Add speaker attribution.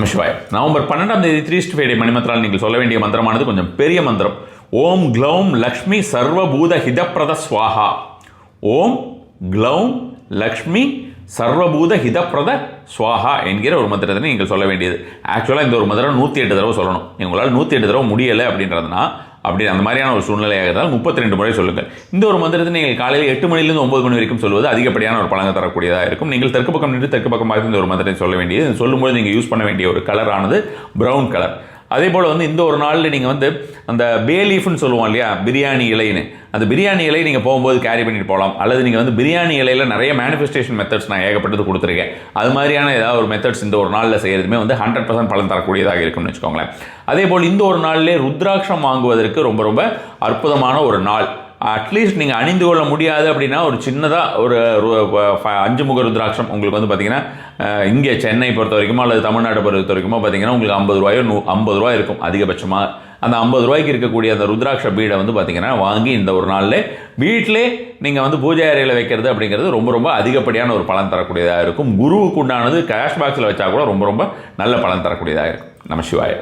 Speaker 1: நமசிவாய் November பன்னெண்டாம் தேதி three மணிமந்திரால் நீங்கள் சொல்ல வேண்டிய மந்திரமானது கொஞ்சம் பெரிய மந்திரம். ஓம் க்ளௌம் லக்ஷ்மி சர்வபூத ஹிதப்பிரத ஸ்வாஹா. ஓம் க்ளௌம் லக்ஷ்மி சர்வபூத ஹிதப்பிரத சுவாஹா என்கிற ஒரு மந்திரத்தை நீங்கள் சொல்ல வேண்டியது. ஆக்சுவலாக இந்த ஒரு மந்திரம் நூற்றி எட்டு தடவை சொல்லணும். உங்களால் நூற்றி எட்டு தடவை முடியலை அப்படின்றதுனா அப்படி அந்த மாதிரியான ஒரு சூழ்நிலையாக இருந்தால் முப்பத்தி ரெண்டு முறை சொல்லுங்கள். இந்த ஒரு மந்திரத்தை நீங்கள் காலையில் எட்டு மணிலிருந்து ஒம்பது மணி வரைக்கும் சொல்வது அதிகப்படியான ஒரு பலனை தரக்கூடியதாக இருக்கும். நீங்கள் தெற்கு பக்கம் நின்று தெற்கு பக்கமாக பார்த்து இந்த ஒரு மந்திரத்தை சொல்ல வேண்டியது. சொல்லும்போது நீங்கள் யூஸ் பண்ண வேண்டிய ஒரு கலரானது ப்ரௌன் கலர் அதே போல் வந்து இந்த ஒரு நாளில் நீங்கள் வந்து அந்த பே லீஃப்னு சொல்லுவோம் இல்லையா? பிரியாணி இலைன்னு. அந்த பிரியாணி இலை நீங்கள் போகும்போது கேரி பண்ணிட்டு போகலாம். அல்லது நீங்கள் வந்து பிரியாணி இலையில் நிறைய மேனிஃபெஸ்டேஷன் மெத்தட்ஸ் நான் ஏகப்பட்டது கொடுத்துருக்கேன். அது மாதிரியான ஏதாவது ஒரு மெத்தட்ஸ் இந்த ஒரு நாளில் செய்கிறதுமே வந்து ஹண்ட்ரட் பர்சன்ட் பலன் தரக்கூடியதாக இருக்கும்னு வச்சுக்கோங்களேன். அதே போல் இந்த ஒரு நாளிலே ருத்ராட்சம் வாங்குவதற்கு ரொம்ப ரொம்ப அற்புதமான ஒரு நாள். அட்லீஸ்ட் நீங்கள் அணிந்து கொள்ள முடியாது அப்படின்னா ஒரு சின்னதாக ஒரு அஞ்சு முக ருத்ராட்சம் உங்களுக்கு வந்து பார்த்தீங்கன்னா இங்கே சென்னை பொறுத்த வரைக்குமோ அல்லது தமிழ்நாடு பொறுத்த வரைக்குமோ பார்த்தீங்கன்னா உங்களுக்கு ஐம்பது ரூபாயோ நூ ஐம்பது ரூபாய் இருக்கும் அதிகபட்சமாக அந்த ஐம்பது ரூபாய்க்கு இருக்கக்கூடிய அந்த ருத்ராட்ச பீடை வந்து பார்த்தீங்கன்னா வாங்கி இந்த ஒரு நாளில் வீட்டிலே நீங்கள் வந்து பூஜை அறையில் வைக்கிறது அப்படிங்கிறது ரொம்ப ரொம்ப அதிகப்படியான ஒரு பலன் தரக்கூடியதாக இருக்கும். குருவுக்கு உண்டானது கேஷ் பாக்ஸில் வச்சா கூட ரொம்ப ரொம்ப நல்ல பலன் தரக்கூடியதாக இருக்கும். நம சிவாய.